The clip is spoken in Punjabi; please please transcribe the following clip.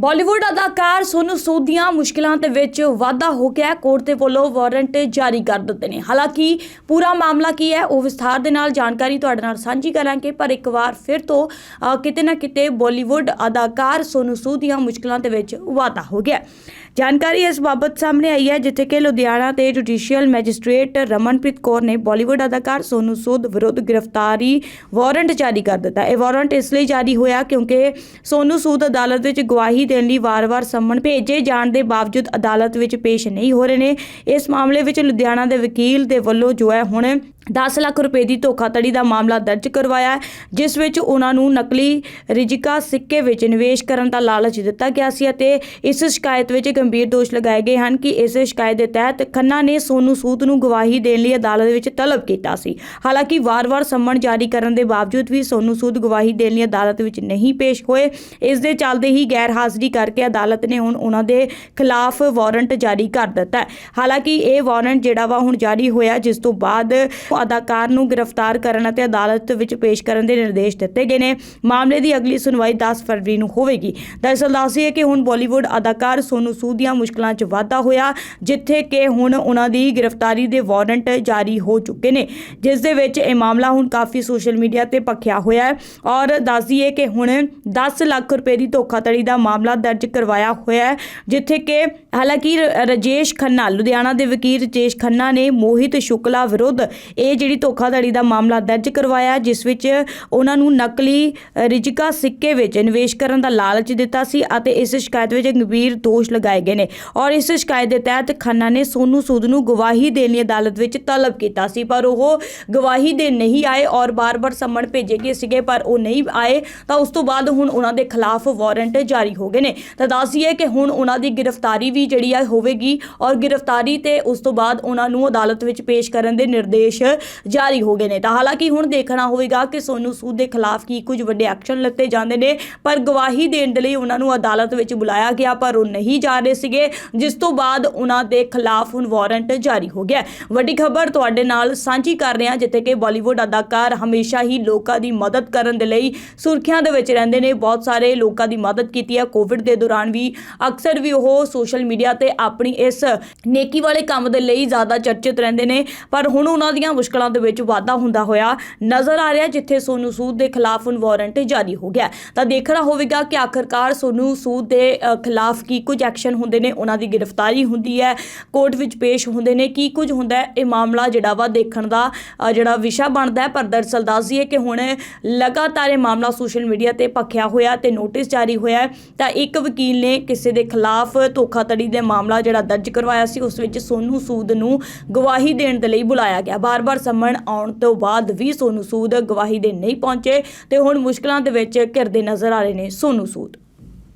ਬਾਲੀਵੁੱਡ ਅਦਾਕਾਰ ਸੋਨੂ ਸੂਦ ਦੀਆਂ ਮੁਸ਼ਕਿਲਾਂ ਦੇ ਵਿੱਚ ਵਾਧਾ ਹੋ ਗਿਆ ਕੋਰਟ ਦੇ ਵੱਲੋਂ ਵਾਰੰਟ ਜਾਰੀ ਕਰ ਦਿੱਤੇ ਨੇ। ਹਾਲਾਂਕਿ ਪੂਰਾ ਮਾਮਲਾ ਕੀ ਹੈ, ਉਹ ਵਿਸਥਾਰ ਦੇ ਨਾਲ ਜਾਣਕਾਰੀ ਤੁਹਾਡੇ ਨਾਲ ਸਾਂਝੀ ਕਰਾਂਗੇ। ਪਰ ਇੱਕ ਵਾਰ ਫਿਰ ਤੋਂ ਕਿਤੇ ਨਾ ਕਿਤੇ ਬਾਲੀਵੁੱਡ ਅਦਾਕਾਰ ਸੋਨੂ ਸੂਦ ਦੀਆਂ ਮੁਸ਼ਕਿਲਾਂ ਦੇ ਵਿੱਚ ਵਾਧਾ ਹੋ ਗਿਆ ਜਾਣਕਾਰੀ ਇਸ ਬਾਬਤ ਸਾਹਮਣੇ ਆਈ ਹੈ, ਜਿੱਥੇ ਕਿ ਲੁਧਿਆਣਾ ਦੇ ਜੁਡੀਸ਼ੀਅਲ ਮੈਜਿਸਟ੍ਰੇਟ ਰਮਨਪ੍ਰੀਤ ਕੌਰ ਨੇ ਬਾਲੀਵੁੱਡ ਅਦਾਕਾਰ ਸੋਨੂ ਸੂਦ ਵਿਰੁੱਧ ਗ੍ਰਿਫਤਾਰੀ ਵਾਰੰਟ ਜਾਰੀ ਕਰ ਦਿੱਤਾ। ਇਹ ਵਾਰੰਟ ਇਸ ਲਈ ਜਾਰੀ ਹੋਇਆ ਕਿਉਂਕਿ ਸੋਨੂ ਸੂਦ ਅਦਾਲਤ ਵਿੱਚ ਗਵਾਹੀ ਦੇਣ ਲਈ ਵਾਰ-ਵਾਰ ਸੰਮਨ ਭੇਜੇ ਜਾਣ ਦੇ ਬਾਵਜੂਦ ਅਦਾਲਤ ਵਿੱਚ ਪੇਸ਼ ਨਹੀਂ ਹੋ ਰਹੇ ਨੇ। ਇਸ ਮਾਮਲੇ ਵਿੱਚ ਲੁਧਿਆਣਾ ਦੇ ਵਕੀਲ ਦੇ ਵੱਲੋਂ ਜੋ ਹੈ, ਹੁਣ 10 ਲੱਖ ਰੁਪਏ ਦੀ ਧੋਖਾਧੜੀ ਦਾ ਮਾਮਲਾ ਦਰਜ ਕਰਵਾਇਆ ਹੈ, ਜਿਸ ਵਿੱਚ ਉਹਨਾਂ ਨੂੰ ਨਕਲੀ ਰਿਜਿਕਾ ਸਿੱਕੇ ਵਿੱਚ ਨਿਵੇਸ਼ ਕਰਨ ਦਾ ਲਾਲਚ ਦਿੱਤਾ ਗਿਆ ਸੀ ਅਤੇ ਇਸ ਸ਼ਿਕਾਇਤ ਵਿੱਚ ਗੰਭੀਰ ਦੋਸ਼ ਲਗਾਏ ਗਏ ਹਨ ਕਿ ਇਸ ਸ਼ਿਕਾਇਤ ਦੇ ਤਹਿਤ ਖੰਨਾ ਨੇ ਸੋਨੂ ਸੂਦ ਨੂੰ ਗਵਾਹੀ ਦੇਣ ਲਈ ਅਦਾਲਤ ਵਿੱਚ ਤਲਬ ਕੀਤਾ ਸੀ। ਹਾਲਾਂਕਿ ਵਾਰ-ਵਾਰ ਸੰਮਨ ਜਾਰੀ ਕਰਨ ਦੇ ਬਾਵਜੂਦ ਵੀ ਸੋਨੂ ਸੂਦ ਗਵਾਹੀ ਦੇਣ ਲਈ ਅਦਾਲਤ ਵਿੱਚ ਨਹੀਂ ਪੇਸ਼ ਹੋਏ, ਇਸ ਦੇ ਚੱਲਦੇ ਹੀ ਗੈਰ ਹਾਜ਼ਰੀ ਕਰਕੇ ਅਦਾਲਤ ਨੇ ਹੁਣ ਉਹਨਾਂ ਦੇ ਖਿਲਾਫ ਵਾਰੰਟ ਜਾਰੀ ਕਰ ਦਿੱਤਾ ਹੈ। ਹਾਲਾਂਕਿ ਇਹ ਵਾਰੰਟ ਜਿਹੜਾ ਵਾ ਹੁਣ ਜਾਰੀ ਹੋਇਆ, ਜਿਸ ਤੋਂ ਬਾਅਦ ਅਦਾਕਾਰ ਨੂੰ ਗ੍ਰਿਫਤਾਰ ਕਰਨ ਅਤੇ ਅਦਾਲਤ ਵਿੱਚ ਪੇਸ਼ ਕਰਨ ਦੇ ਨਿਰਦੇਸ਼ ਦਿੱਤੇ ਗਏ ਨੇ। ਮਾਮਲੇ ਦੀ ਅਗਲੀ ਸੁਣਵਾਈ 10 ਫਰਵਰੀ ਨੂੰ ਹੋਵੇਗੀ। ਦਰਅਸਲ ਦੱਸੀਏ ਕਿ ਹੁਣ ਬਾਲੀਵੁੱਡ ਅਦਾਕਾਰ ਸੋਨੂ ਸੂਦ ਦੀਆਂ ਮੁਸ਼ਕਲਾਂ 'ਚ ਵਾਧਾ ਹੋਇਆ, ਜਿੱਥੇ ਕਿ ਹੁਣ ਉਹਨਾਂ ਦੀ ਗ੍ਰਿਫਤਾਰੀ ਦੇ ਵਾਰੰਟ ਜਾਰੀ ਹੋ ਚੁੱਕੇ ਨੇ। ਜਿਸ ਦੇ ਵਿੱਚ ਇਹ ਮਾਮਲਾ ਹੁਣ ਕਾਫੀ ਸੋਸ਼ਲ ਮੀਡੀਆ ਤੇ ਪੱਖਿਆ ਹੋਇਆ ਹੈ ਔਰ ਦੱਸਦੀ ਹੈ ਕਿ ਹੁਣ 10 ਲੱਖ ਰੁਪਏ ਦੀ ਧੋਖਾਧੜੀ ਦਾ ਮਾਮਲਾ ਦਰਜ ਕਰਵਾਇਆ ਹੋਇਆ ਹੈ, ਜਿੱਥੇ ਕਿ ਹਾਲਾਂਕਿ ਰ- ਰਜੇਸ਼ ਖੰਨਾ, ਲੁਧਿਆਣਾ ਦੇ ਵਕੀਲ ਰਜੇਸ਼ ਖੰਨਾ ਨੇ ਮੋਹਿਤ ਸ਼ੁਕਲਾ ਵਿਰੁੱਧ ਇਹ ਜਿਹੜੀ ਧੋਖਾਧੜੀ ਦਾ ਮਾਮਲਾ ਦਰਜ ਕਰਵਾਇਆ ਜਿਸ ਵਿੱਚ ਉਹਨਾਂ ਨੂੰ ਨਕਲੀ ਅ, ਰਿਜਿਕਾ ਸਿੱਕੇ ਵਿੱਚ ਨਿਵੇਸ਼ ਕਰਨ ਦਾ ਲਾਲਚ ਦਿੱਤਾ ਸੀ ਅਤੇ ਇਸ ਸ਼ਿਕਾਇਤ ਵਿੱਚ ਗੰਭੀਰ ਦੋਸ਼ ਲਗਾਏ ਗਏ ਨੇ। ਔਰ ਇਸ ਸ਼ਿਕਾਇਤ ਦੇ ਤਹਿਤ ਖੰਨਾ ਨੇ ਸੋਨੂ ਸੂਦ ਨੂੰ ਗਵਾਹੀ ਦੇਣ ਲਈ ਅਦਾਲਤ ਵਿੱਚ ਤਲਬ ਕੀਤਾ ਸੀ ਪਰ ਉਹ ਗਵਾਹੀ ਦੇ ਨਹੀਂ ਆਏ ਔਰ ਬਾਰ-ਬਾਰ ਸੰਮਣ ਭੇਜੇ ਗਏ ਸੀਗੇ ਪਰ ਉਹ ਨਹੀਂ ਆਏ ਤਾਂ ਉਸ ਤੋਂ ਬਾਅਦ ਹੁਣ ਉਹਨਾਂ ਦੇ ਖਿਲਾਫ ਵਾਰੰਟ ਜਾਰੀ ਹੋ ਗਏ ਨੇ। ਤਾਂ ਦੱਸੀਏ ਕਿ ਹੁਣ ਉਹਨਾਂ ਦੀ ਗ੍ਰਿਫਤਾਰੀ ਵੀ ਜਿਹੜੀ ਆ ਹੋਵੇਗੀ ਔਰ ਗ੍ਰਿਫਤਾਰੀ ਤੇ ਉਸ ਤੋਂ ਬਾਅਦ ਉਹਨਾਂ ਨੂੰ ਅਦਾਲਤ ਵਿੱਚ ਪੇਸ਼ ਕਰਨ ਦੇ ਨਿਰਦੇਸ਼ ਜਾਰੀ ਹੋ ਗਏ ਨੇ। ਤਾਂ ਹਾਲਾਂਕਿ ਹੁਣ ਦੇਖਣਾ ਹੋਵੇਗਾ ਕਿ ਸੋਨੂ ਸੂਦ ਦੇ ਖਿਲਾਫ ਕੀ ਕੁਝ ਵੱਡੇ ਐਕਸ਼ਨ ਲਿੱਤੇ ਜਾਂਦੇ ਨੇ, ਪਰ ਗਵਾਹੀ ਦੇਣ ਦੇ ਲਈ ਉਹਨਾਂ ਨੂੰ ਅਦਾਲਤ ਵਿੱਚ ਬੁਲਾਇਆ ਗਿਆ, ਪਰ ਉਹ ਨਹੀਂ ਜਾ ਰਹੇ ਸੀਗੇ, ਜਿਸ ਤੋਂ ਬਾਅਦ ਉਹਨਾਂ ਦੇ ਖਿਲਾਫ ਹੁਣ ਵਾਰੰਟ ਜਾਰੀ ਹੋ ਗਿਆ। ਵੱਡੀ ਖਬਰ ਤੁਹਾਡੇ ਨਾਲ ਸਾਂਝੀ ਕਰ ਰਹੇ ਹਾਂ ਜਿੱਥੇ ਕਿ ਬਾਲੀਵੁੱਡ ਅਦਾਕਾਰ ਹਮੇਸ਼ਾ ਹੀ ਲੋਕਾਂ ਦੀ ਮਦਦ ਕਰਨ ਦੇ ਲਈ ਸੁਰਖੀਆਂ ਦੇ ਵਿੱਚ ਰਹਿੰਦੇ ਨੇ। ਬਹੁਤ ਸਾਰੇ ਲੋਕਾਂ ਦੀ ਮਦਦ ਕੀਤੀ ਹੈ। ਕੋਵਿਡ ਦੇ ਦੌਰਾਨ ਵੀ ਅਕਸਰ ਵੀ ਉਹ ਸੋਸ਼ਲ ਮੀਡੀਆ ਤੇ ਆਪਣੀ ਇਸ ਨੇਕੀ ਵਾਲੇ ਕੰਮ ਦੇ ਲਈ ਜ਼ਿਆਦਾ ਚਰਚਿਤ ਰਹਿੰਦੇ ਨੇ, ਪਰ ਹੁਣ ਉਹਨਾਂ ਦੀਆਂ ਮੁਸ਼ਕਲਾਂ ਦੇ ਵਿੱਚ ਵਾਧਾ ਹੁੰਦਾ ਹੋਇਆ ਨਜ਼ਰ ਆ ਰਿਹਾ ਜਿੱਥੇ ਸੋਨੂ ਸੂਦ ਦੇ ਖਿਲਾਫ ਹੁਣ ਵਾਰੰਟ ਜਾਰੀ ਹੋ ਗਿਆ ਤਾਂ ਦੇਖਣਾ ਹੋਵੇਗਾ ਕਿ ਆਖਰਕਾਰ ਸੋਨੂ ਸੂਦ ਦੇ ਖਿਲਾਫ ਕੀ ਕੁਝ ਐਕਸ਼ਨ ਹੁੰਦੇ ਨੇ, ਉਹਨਾਂ ਦੀ ਗ੍ਰਿਫਤਾਰੀ ਹੁੰਦੀ ਹੈ, ਕੋਰਟ ਵਿੱਚ ਪੇਸ਼ ਹੁੰਦੇ ਨੇ, ਕੀ ਕੁਝ ਹੁੰਦਾ ਇਹ ਮਾਮਲਾ ਜਿਹੜਾ ਵਾ ਦੇਖਣ ਦਾ ਜਿਹੜਾ ਵਿਸ਼ਾ ਬਣਦਾ ਹੈ। ਪਰ ਦਰਅਸਲ ਦੱਸ ਦਈਏ ਕਿ ਹੁਣ ਲਗਾਤਾਰ ਇਹ ਮਾਮਲਾ ਸੋਸ਼ਲ ਮੀਡੀਆ ਤੇ ਪੱਖਿਆ ਹੋਇਆ ਤੇ ਨੋਟਿਸ ਜਾਰੀ ਹੋਇਆ ਤਾਂ ਇੱਕ ਵਕੀਲ ਨੇ ਕਿਸੇ ਦੇ ਖਿਲਾਫ ਧੋਖਾਧੜੀ ਦੇ ਮਾਮਲਾ ਜਿਹੜਾ ਦਰਜ ਕਰਵਾਇਆ ਸੀ, ਉਸ ਵਿੱਚ ਸੋਨੂ ਸੂਦ ਨੂੰ ਗਵਾਹੀ ਦੇਣ ਦੇ ਲਈ ਬੁਲਾਇਆ ਗਿਆ। ਬਾਰ ਬਾਰ-ਬਾਰ ਸੰਮਣ ਆਉਣ ਤੋਂ ਬਾਅਦ ਵੀ ਸੋਨੂ ਸੂਦ ਗਵਾਹੀ ਦੇ ਨਹੀਂ ਪਹੁੰਚੇ ਤੇ ਹੁਣ ਮੁਸ਼ਕਲਾਂ ਦੇ ਵਿੱਚ ਘਿਰਦੇ ਨਜ਼ਰ ਆ ਰਹੇ ਨੇ ਸੋਨੂ ਸੂਦ।